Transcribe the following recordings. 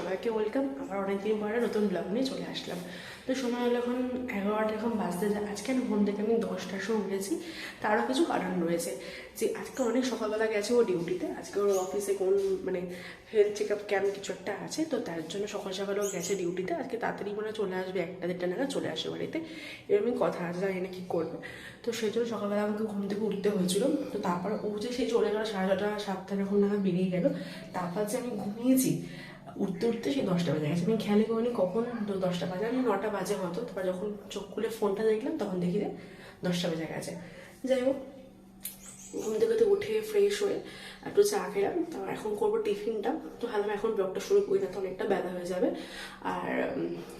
সবাইকে ওয়েলকাম আবার অনেকদিন পরে নতুন ব্লগ নিয়ে চলে আসলাম। তো সময় হলো এখন এগারোটা, এখন বাজতে যায় আজকে আমি ঘুম থেকে আমি দশটার সময় উঠেছি। তারও কিছু কারণ রয়েছে যে আজকে অনেক সকালবেলা গেছে ও ডিউটিতে আজকে ওর অফিসে কোন মানে হেলথ চেক আপ ক্যাম্প কিছু একটা আছে, তো তার জন্য সকাল সকাল ও গেছে ডিউটিতে আজকে তাড়াতাড়ি মনে চলে আসবে, একটা দেড়টা নাগাদ চলে আসে বাড়িতে। এরকমই কথা আছে, জানি না কী করবে। তো সেই জন্য সকালবেলা আমাকে ঘুম থেকে উঠতে হয়েছিল। তো তারপর ও যে সেই চলে গেল সাড়ে ছটা, সাতটা যখন নাগাদ বেরিয়ে গেল। তারপর যে আমি ঘুমিয়েছি উঠতে উঠতে সেই দশটা বাজে গেছে। আমি খেয়ালই করিনি কখন দশটা বাজে। আমি নটা বাজে হয়তো। তারপর যখন চোখ খুলে ফোনটা দেখলাম, তখন দেখি যে দশটা বেজে গেছে। যাই হোক, ঘুম থেকে তো উঠে ফ্রেশ হয়ে একটু চা খেলাম। তারপর এখন করব টিফিনটা। তো ভাবলাম এখন ব্লগটা শুরু করি না, তো অনেকটা বেলা হয়ে যাবে। আর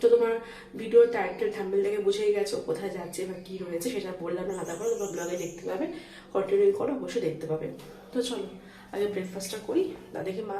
তো তোমার ভিডিওর টাইটেল থ্যাম্বেল থেকে বুঝেই গেছো কোথায় যাচ্ছে বা কী রয়েছে, সেটা বললাম না, আলাদা করে। তোমার ব্লগে দেখতে পাবে। কন্টিনিউ করো অবশ্যই দেখতে পাবে। তো চলো, আগে ব্রেকফাস্টটা করি। তা দেখি মা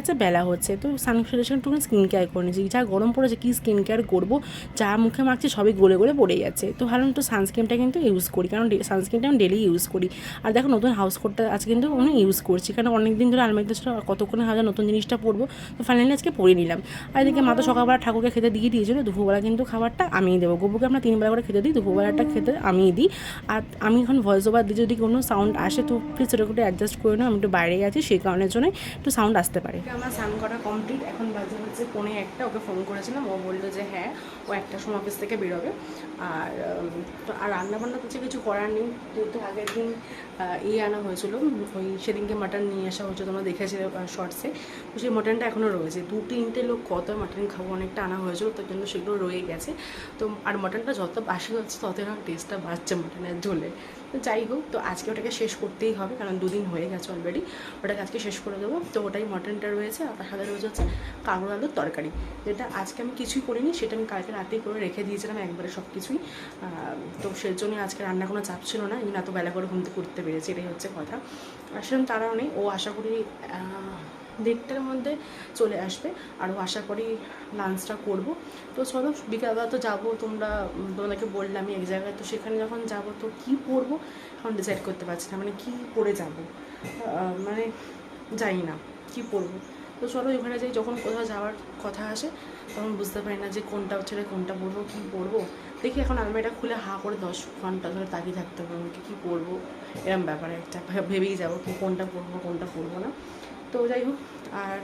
যাচ্ছে বেলা হচ্ছে। তো সানফ্লাওয়ার একটু স্কিন কেয়ার করে নিয়েছি। যা গরম পড়েছে, কী স্কিন কেয়ার করব? যা মুখে মাখছি, সবই গলে গলে পড়ে যাচ্ছে। তো ভাবলাম তো সানস্ক্রিনটা কিন্তু ইউজ করি, কারণ সানস্ক্রিনটা আমি ডেলি ইউজ করি। আর দেখো, নতুন হাউস কোটটা আজকে কিন্তু আমি ইউজ করছি, কারণ অনেক দিন ধরে আলমারিতে ছিল কতক্ষণে হাজার নতুন জিনিসটা পরবো? তো ফাইনালি আজকে পরে নিলাম। আর এদিকে মা তো সকালবেলা ঠাকুরকে খেতে দিয়ে দিয়েছিল, দুপুরবেলা কিন্তু খাবারটা আমিই দেবো। গোবুকে আমরা তিনবেলা করে খেতে দিই, দুপুরবেলাটা খেতে আমিই দিই। আর আমি এখন ভয়েস ওভার দিয়ে যদি কোনো সাউন্ড আসে, তো প্লিজ সেটা একটু অ্যাডজাস্ট করে নাও, আমি একটু বাইরে আছি, সেই কারণের জন্য একটু সাউন্ড আসতে পারে। আমার স্নান করা কমপ্লিট এখন বাজে হচ্ছে পৌনে একটা, ওকে ফোন করেছিলাম, ও বলল যে হ্যাঁ ও একটা সময় অফিস থেকে বেরোবে। আর তো, আর রান্নাবান্না তো কিছু করার নেই। যেহেতু আগের দিন ইয়ে আনা হয়েছিল ওই সেদিনকে মাটন নিয়ে আসা হয়েছে, তোমরা দেখেছিলে শর্টসে তো সেই মাটনটা এখনও রয়েছে। দু তিনটে লোক কত মাটন খাব, অনেকটা আনা হয়েছিল, তার জন্য সেগুলো রয়ে গেছে। তো, আর মাটনটা যত বাসি হচ্ছে, তত টেস্টটা বাড়ছে মাটনের ঝোলে। তো যাই হোক, তো আজকে ওটাকে শেষ করতেই হবে, কারণ দুদিন হয়ে গেছে অলরেডি ওটাকে আজকে শেষ করে দেবো। তো ওটাই মটনটা রয়েছে, আর তার সাথে রয়েছে হচ্ছে কাঁকড় আলুর তরকারি। যেটা আজকে আমি কিছুই করিনি, সেটা আমি কালকে রাতেই করে রেখে দিয়েছিলাম একবারে সব কিছুই তো সেই জন্যই আজকে রান্না কোনো চাপ ছিল না এই এত বেলা করে ঘুম থেকে উঠতে পেরেছি, এটাই হচ্ছে কথা। আসলে তারাও নেই, ও আশা করি দেড়টার মধ্যে চলে আসবে, আর ও আশা করি লাঞ্চটা করব। তো চলো, বিকালবেলা তো যাব, তোমরা, তোমাদেরকে বললাম এক জায়গায়, তো সেখানে যখন যাব, তো কী পরবো, এখন ডিসাইড করতে পারছি না মানে কী পরে যাব। মানে জানি না। কী পরবো? তো চলো ওখানে যাই, যখন কোথাও যাওয়ার কথা আসে, তখন বুঝতে পারি না যে কোনটা ছেড়ে কোনটা পরবো, কী পরবো? দেখি এখন আলমারিটা খুলে হা করে দশ ঘণ্টা ধরে তাকিয়ে থাকতে হবে আমাকে, কী পরবো? এরম ব্যাপারে একটা ভেবেই যাব কি কোনটা পরবো কোনটা পরবো না। তো যাই হোক, আর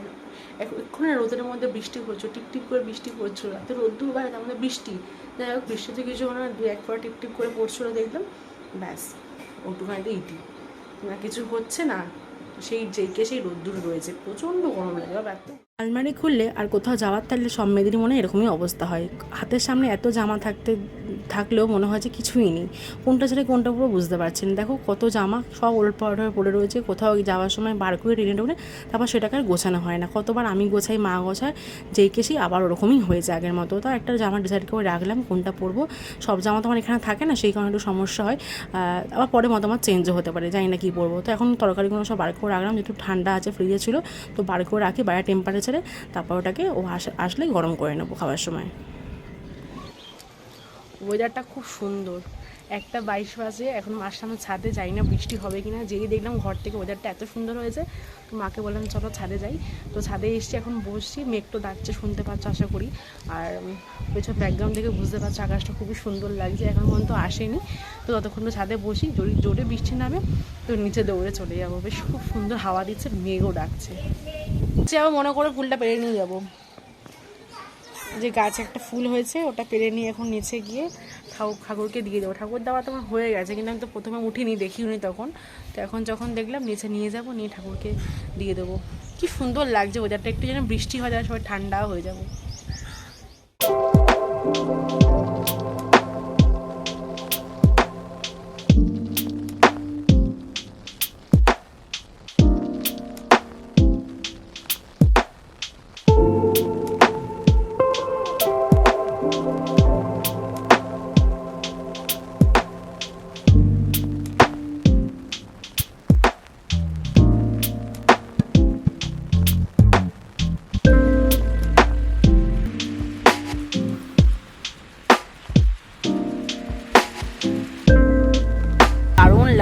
এখন রোদের মধ্যে বৃষ্টি পড়ছে টিপ টিপ করে বৃষ্টি পড়ছিল তো রোদ্দুর বাইরে তার মধ্যে বৃষ্টি। যাই হোক বৃষ্টিতে কিছু না, দু এক পর টিপ টিপ করে পড়ছিল দেখলাম, ব্যাস, ওটুখানিতে ইটি না, কিছু হচ্ছে না। সেই যেকে সেই রোদ্দুর রয়েছে। প্রচণ্ড গরম লাগে আলমারি খুললে আর কোথাও যাওয়ার থাকলে সব মেয়েদেরই মনে এরকমই অবস্থা হয়। হাতের সামনে এত জামা থাকতে, থাকলেও মনে হয় যে কিছুই নেই। কোনটা ছেড়ে কোনটা পুরো বুঝতে পারছেন দেখো কত জামা সব পাউট হয়ে পড়ে রয়েছে। কোথাও যাওয়ার সময় বার করে টেনে টেনে তারপর সেটাকে আর গোছানো হয় না। কতবার আমি গোছাই, মা গোছায়, যেই কেসি আবার ওরকমই হয়েছে আগের মতো। তো একটা জামা ডিসাইড করে রাখলাম কোনটা পরবো। সব জামা তো আমার এখানে থাকে না, সেই কারণে একটু সমস্যা হয়। আবার পরে মতামত চেঞ্জও হতে পারে, জানি না কী পরবো। তো এখন তরকারিগুলো সব বার করে রাখলাম, যেহেতু ঠান্ডা আছে ফ্রিজে ছিল, তো বার করে রাখি। বাইরে টেম্পারেচারে তারপর ওটাকে ও আস- আসলে গরম করে নেব খাওয়ার সময়। ওয়েদারটা খুব সুন্দর। একটা বাইশ বাজে, এখন মার সামনে ছাদে যাই না, বৃষ্টি হবে কিনা, যেই দেখলাম ঘর থেকে ওয়েদারটা এত সুন্দর হয়েছে, তো মাকে বললাম, চলো ছাদে যাই। তো ছাদে এসছি, এখন বসছি, মেঘ তো ডাকছে, শুনতে পাচ্ছ, আশা করি। আর পেছন ব্যাকগ্রাউন্ড থেকে বুঝতে পারছ, আকাশটা খুবই সুন্দর লাগছে, এখন পর্যন্ত আসেনি। তো ততক্ষণ তো ছাদে বসি যদি জোরে বৃষ্টি নামে, তো নিচে দৌড়ে চলে যাব। বেশ খুব সুন্দর হাওয়া দিচ্ছে, মেঘও ডাকছে। যাব মনে করে ফুলটা পেরে নিয়ে যাব। যে গাছে একটা ফুল হয়েছে, ওটা পেরে নিয়ে এখন নিচে গিয়ে ঠাকুর, ঠাকুরকে দিয়ে দেবো। ঠাকুর দেওয়া তোমার হয়ে গেছে, কিন্তু আমি তো প্রথমে উঠিনি দেখিওনি তখন। তো এখন যখন দেখলাম, নিচে নিয়ে যাব, নিয়ে ঠাকুরকে দিয়ে দেবো। কি সুন্দর লাগছে ওয়েদারটা একটু যেন বৃষ্টি হয়ে যায়, সবাই ঠান্ডাও হয়ে যাব।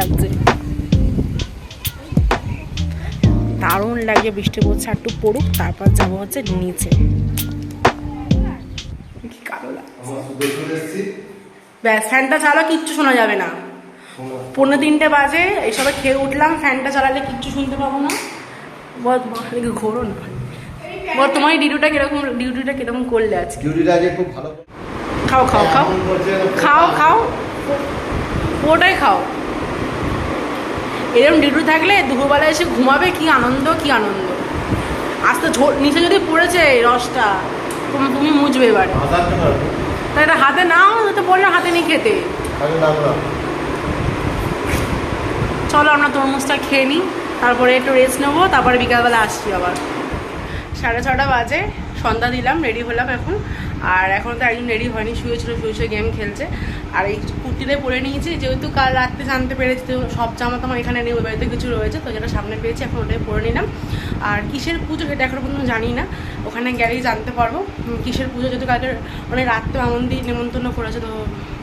লাগছে। দারুণ লাগে বৃষ্টি পড়ছে একটু পড়ুক তারপর যাব হচ্ছে নিচে। ব্যাস ফ্যানটা চালা কিচ্ছু শোনা যাবে না। পনেরো তিনটে বাজে এইসবে খেয়ে উঠলাম ফ্যানটা চালালে কিচ্ছু শুনতে পাবো না। ঘোরো না। বল তোমার ডিউটিটা কীরকম ডিউটিটা কীরকম করলে আজকে? ডিউটিটা আজকে খুব ভালো। খাও খাও খাও। খাও খাও। ওটাই খাও। এরকম ডিউটি থাকলে দুপুরবেলা এসে ঘুমাবে, কি আনন্দ কি আনন্দ। আস্তে নিচে যদি পড়েছে রসটা, তুমি তুমি মুছবে এবারে। তা এটা হাতে নাও তো বললাম হাতে নিয়ে খেতে। চলো আমরা তরমুজটা খেয়ে নিই, তারপরে একটু রেস্ট নেব, তারপরে বিকালবেলা আসছি আবার। সাড়ে ছটা বাজে, সন্ধ্যা দিলাম রেডি হলাম এখন। আর এখন তো একজন রেডি হয়নি, শুয়ে ছিল, শুয়ে শুয়ে গেম খেলছে। আর এই কুর্তিটাই পরে নিয়েছি, যেহেতু কাল রাত্রে জানতে পেরেছি তো সব জামা তোমার এখানে নেই, ওই বাড়িতে কিছু রয়েছে, তো যেটা সামনে পেয়েছি, এখন ওটাই পরে নিলাম। আর কিসের পুজো সেটা এখনও পর্যন্ত জানি না, ওখানে গেলেই জানতে পারব। কিসের পুজো, যেহেতু কালকে অনেক রাত্রে আমন্দি নেমন্তন্ন করেছে, তো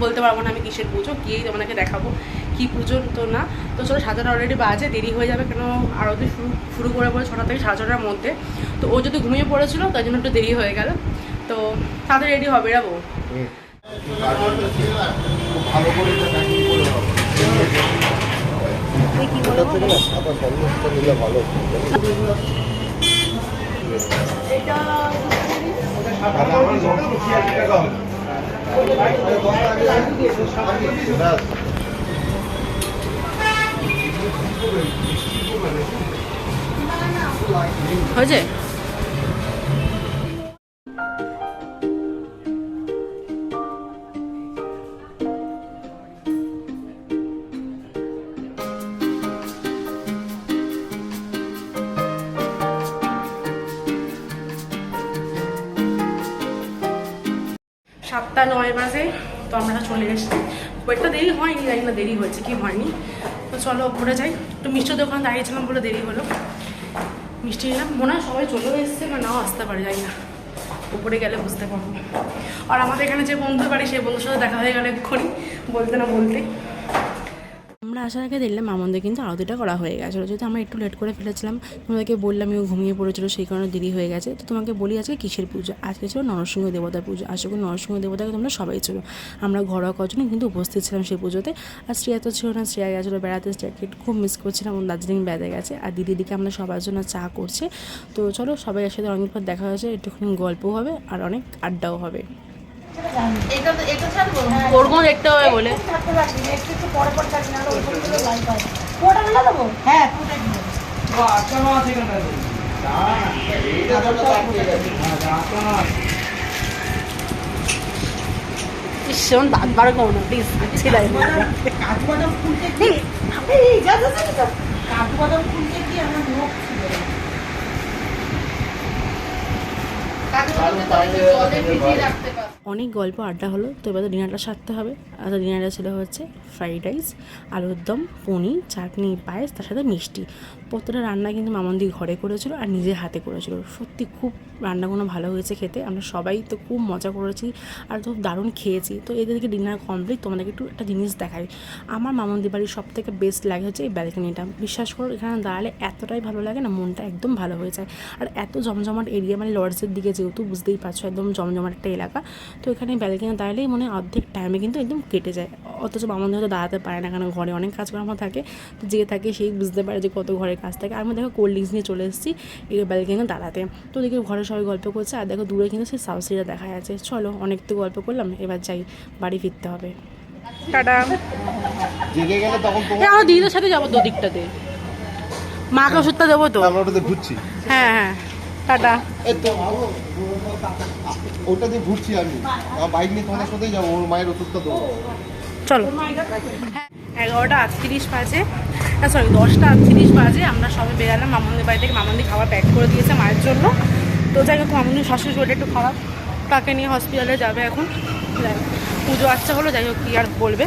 বলতে পারব না আমি কিসের পুজো, গিয়েই তোমাদেরকে দেখাবো কি পুজো তো না। তো চলো সাতটা অলরেডি বাজে, দেরি হয়ে যাবে কেন? আরতি শুরু শুরু করে পড়ে ছটা থেকে সাড়ে ছটার মধ্যে। তো ও যদি ঘুমিয়ে পড়েছিল, তাই জন্য একটু দেরি হয়ে গেল। তো তাড়াতাড়ি রেডি হবে বেরাবো খুব ভালো করে সাতটা, নয় বাজে, তো আমরা চলে এসেছি একটা দেরি হয়নি জানি না দেরি হয়েছে, কি হয়নি? তো চলো ওপরে যাই। একটু মিষ্টির দোকান দাঁড়িয়েছিলাম বলে দেরি হলো। মিষ্টি নিলাম মনে হয় সবাই চলেও এসছে বা নাও আসতে পারে যাই না। উপরে গেলে বুঝতে পারব। আর আমাদের এখানে যে বন্ধু বাড়ি, সেই বন্ধুর সাথে দেখা হয়ে গেলে এক্ষুনি, বলতে না বলতে। আসার আগে দেখলাম মামন্দের কিন্তু আরতিটা করা হয়ে গেছিল। যেহেতু আমরা একটু লেট করে ফেলেছিলাম, তোমাদেরকে বললাম ও ঘুমিয়ে পড়েছিল, সেই কারণে দেরি হয়ে গেছে। তো তোমাকে বলি আজকে কিসের পুজো? আজকে ছিল নরসিংহ দেবতার পুজো। আশা করি নরসিংহ দেবতাকে তোমরা সবাই ছিল আমরা ঘরোয়া কজনই কিন্তু উপস্থিত ছিলাম সেই পুজোতে। আর শ্রেয়া তো ছিল না, শ্রেয়া গেছিল বেড়াতে। শ্রেয়াকে খুব মিস করছিলাম দার্জিলিং বেড়াতে গেছে। আর দিদিদিকে আমরা সবার জন্য চা করছে। তো চলো সবাই একসাথে অনেকবার দেখা হয়েছে, একটুখানি গল্প হবে আর অনেক আড্ডাও হবে। ওরকম দেখতে হবে বলে। একটু একটু পরে পরে থাকি না হলে ওরকম করে লাইট হয়। পুরোটা ঢেলে দেবো? হ্যাঁ পুরোটা সেমন দাঁত বার করো না প্লিজ ছিলাই খুলতে কি আমার মুখ ছিল কাজু বাদামটা তো একটু জলে ভিজিয়ে রাখতে পারো অনেক গল্প, আড্ডা হলো। তো এবার তো ডিনারটা সারতে হবে। আর ডিনারটা ছিল হচ্ছে ফ্রাইড রাইস, আলুর দম, পনির, চাটনি, পায়েস, তার সাথে মিষ্টি। প্রত্যেকটা রান্না কিন্তু মামন্দি ঘরে করেছিল আর নিজে হাতে করেছিল। সত্যি খুব রান্নাগুলো ভালো হয়েছে খেতে। আমরা সবাই তো খুব মজা করেছি আর খুব দারুণ খেয়েছি। তো এদেরকে ডিনার কমপ্লিট তোমাদেরকে একটু একটা জিনিস দেখাই। আমার মামন্দি বাড়ির সব থেকে বেস্ট লাগে হচ্ছে এই ব্যালকনিটা বিশ্বাস করো, এখানে দাঁড়ালে এতটাই ভালো লাগে না, মনটা একদম ভালো হয়ে যায়। আর এত জমজমাট এরিয়া মানে লর্ডসের দিকে যে যেহেতু বুঝতেই পারছ একদম জমজমাট একটা এলাকা। তো এখানে ব্যালকনি দাঁড়ালেই মনে হয় অর্ধেক টাইমে কিন্তু একদম কেটে যায়। অথচ মামাদের হয়তো দাঁড়াতে পারে না কারণ ঘরে অনেক কাজকর্ম থাকে। তো যে থাকে সেই বুঝতে পারে যে কত ঘরের কাজ থাকে। আমি দেখো কোল্ড ড্রিঙ্কস নিয়ে চলে এসেছি এই ব্যালকনি দাঁড়াতে। তো ওদিকে ঘরে সবাই গল্প করছে আর দেখো দূরে কিন্তু সেই সাবসিডিটা দেখা যাচ্ছে। চলো অনেক তো গল্প করলাম এবার যাই বাড়ি ফিরতে হবে। টাটা। জেগে গেলে তখন আমার দিদিদের সাথে যাব তো দিকটাতে মাকে ওষুধটা দেবো তো? আমরা ওটাতে ঘুরছি। হ্যাঁ হ্যাঁ। টাটা। ওটা দিয়ে ঘুরছি আমি। বাইক নিয়ে তোমাদের সাথেই যাব ওর মায়ের ওষুধটা দেবো। চলো। এগারোটা আটত্রিশ বাজে। সরি দশটা আটত্রিশ বাজে। আমরা সবাই বেরালাম মামন্দির বাড়ি থেকে। মামন্দি খাবার প্যাক করে দিয়েছে মায়ের জন্য। তো যাই হোক মামন্দির শাশুড়ি শরীরটা একটু খারাপ তাকে নিয়ে হসপিটালে যাবে এখন। পুজো আচ্ছা হলো যাই হোক কী আর বলবে।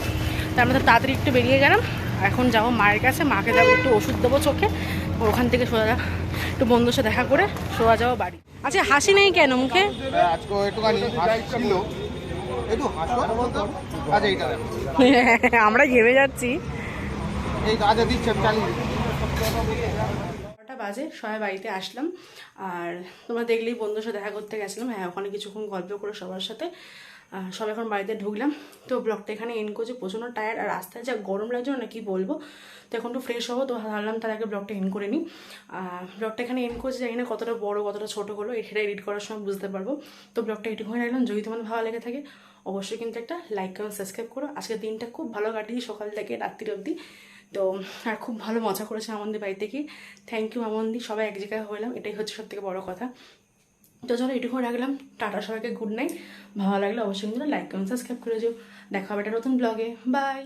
তাই আমরা তো তাড়াতাড়ি একটু বেরিয়ে গেলাম। এখন যাব মায়ের কাছে। মাকে যাব একটু ওষুধ দেবো চোখে। ওখান থেকে সোজা একটু বন্ধুর সাথে দেখা করে শোয়া যাওয়া বাড়ি। আচ্ছা হাসি নেই কেন মুখে? আচ্ছা। আমরা ঘেমে যাচ্ছি। এই কাজে দিচ্ছে বারোটা বাজে, সবাই বাড়িতে আসলাম। আর তোমরা দেখলেই বন্ধুর সাথে দেখা করতে গেছিলাম। হ্যাঁ ওখানে কিছুক্ষণ গল্প করে সবার সাথে। সব এখন বাড়িতে ঢুকলাম। তো ব্লগটা এখানে এন করছে, প্রচণ্ড টায়ার আর রাস্তায় যা গরম লাগছে না কি বলব? তো এখন একটু ফ্রেশ হব, তো ভাবলাম তার আগে ব্লগটা এন করে নিই। ব্লগটা এখানে এন করছে, জানি না কতটা বড়, কতটা ছোটো হলো, এটা এডিট করার সময় বুঝতে পারব। তো ব্লগটা এটুকুই রাখলাম। যদি তোমাদের ভালো লেগে থাকে, অবশ্যই কিন্তু একটা লাইক কমেন্ট সাবস্ক্রাইব করো। আজকের দিনটা খুব ভালো কাটিয়ে সকাল থেকে, রাত্রি অবধি। তো আর খুব ভালো মজা করেছে আমাদের বাড়ি থেকে থ্যাংক ইউ আমন্দি সবাই এক জায়গায় হলাম এটাই হচ্ছে সব থেকে বড়ো কথা। তো চলো এটুকু রাখলাম। টাটা সবাইকে গুড নাইট ভালো লাগলে অবশ্যই কিন্তু লাইক কমেন্ট সাবস্ক্রাইব করে যেও দেখা হবে একটা নতুন ব্লগে বাই